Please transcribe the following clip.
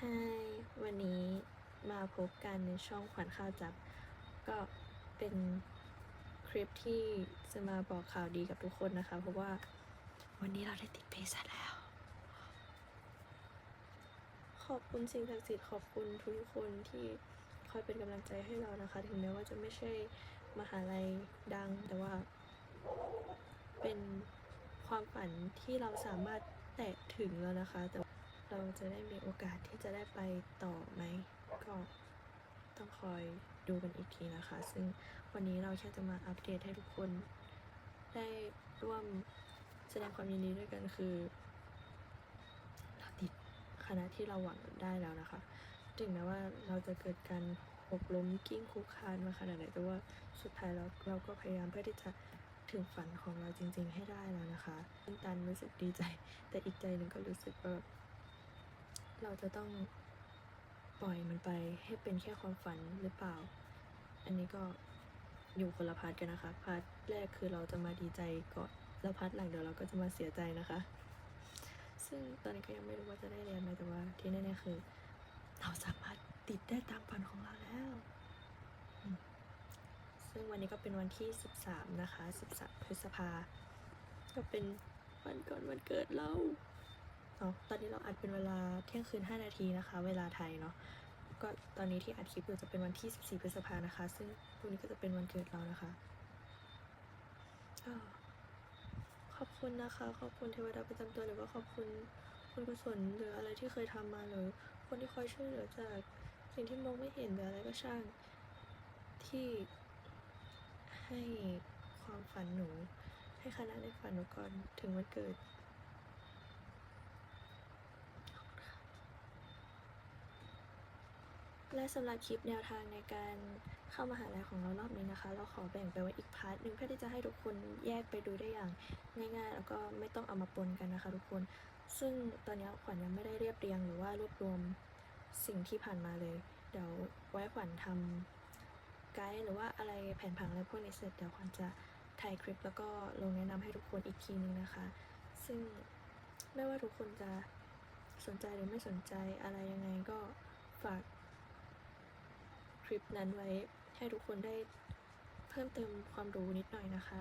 ให้วันนี้มาพบกันในช่องขวัญข่าวจับ ก็เป็นคลิปที่จะมาบอกข่าวดีกับทุกคนนะคะ เพราะว่าวันนี้เราได้ติดเพศแล้ว ขอบคุณสิ่งศักดิ์สิทธิ์ขอบคุณทุกคนที่คอยเป็นกำลังใจให้เรานะคะ ถึงแม้ว่าจะไม่ใช่มหาลัยดัง แต่ว่าเป็นความฝันที่เราสามารถแตะถึงแล้วนะคะแต่ เราจะได้มีโอกาสที่จะได้ไปต่อไหมก็ต้องคอยดูกันอีกทีนะคะ ซึ่งวันนี้เราแค่จะมาอัปเดตให้ทุกคน ได้ร่วมแสดงความยินดีด้วยกันคือเราติดคณะที่เราหวังได้แล้วนะคะ ถึงแม้ว่าเราจะเกิดการหกล้มกิ้งคุกคานมาขนาดไหนแต่ว่าสุดท้ายเราเราก็พยายามเพื่อที่จะถึงฝันของเราจริง ๆ ให้ได้แล้วนะคะตันรู้สึกดีใจ แต่อีกใจหนึ่งก็รู้สึกว่า เราจะต้องปล่อยมันไปให้เป็นแค่ความฝันหรือเปล่า อันนี้ก็อยู่คนละพาร์ทกันนะคะ พาร์ทแรกคือเราจะมาดีใจก่อน แล้วพาร์ทหลังเดี๋ยวเราก็จะมาเสียใจนะคะ ซึ่งตอนนี้ก็ยังไม่รู้ว่าจะได้เรียนไหมแต่ว่าที่แน่ๆคือ เราสามารถติดได้ตามฝันของเราแล้ว ซึ่งวันนี้ก็เป็นวันที่ 13 นะคะ 13 พฤษภา ก็เป็นวันก่อนวันเกิดเรา เนาะตอนนี้เราอัดเป็นเวลาเที่ยงคืน 5 นาทีนะคะ เวลาไทยเนาะก็ตอนนี้ที่อัดคลิปอยู่จะเป็นวันที่ 14 พฤษภานะคะ ซึ่งพรุ่งนี้ก็จะเป็นวันเกิดเรานะคะขอบคุณนะคะ ขอบคุณเทวดาประจำตัวหรือว่าขอบคุณคุณกุศลหรืออะไรที่เคยทำมาหรือคนที่คอยช่วยเหลือจากสิ่งที่มองไม่เห็นหรืออะไรก็ช่างที่ให้ความฝันหนู ให้คณะในฝันหนูก่อนถึงวันเกิด และสำหรับคลิปแนวทางในการเข้ามหาลัยของเรารอบนี้นะคะ เราขอแบ่งไปไว้อีกพาร์ทหนึ่งเพื่อที่จะให้ทุกคนแยกไปดูได้อย่างง่ายๆ แล้วก็ไม่ต้องเอามาปนกันนะคะ ทุกคน ซึ่งตอนนี้ขวัญยังไม่ได้เรียบเรียงหรือว่ารวบรวมสิ่งที่ผ่านมาเลย เดี๋ยวไว้ขวัญทำไกด์หรือว่าอะไรแผนผังอะไรพวกนี้เสร็จเดี๋ยวขวัญจะถ่ายคลิปแล้วก็ลงแนะนำให้ทุกคนอีกทีนึงนะคะ ซึ่งไม่ว่าทุกคนจะสนใจหรือไม่สนใจอะไรยังไงก็ ลิปนั้นไว้ให้ทุกคนได้เพิ่มเติมความรู้นิดหน่อยนะคะ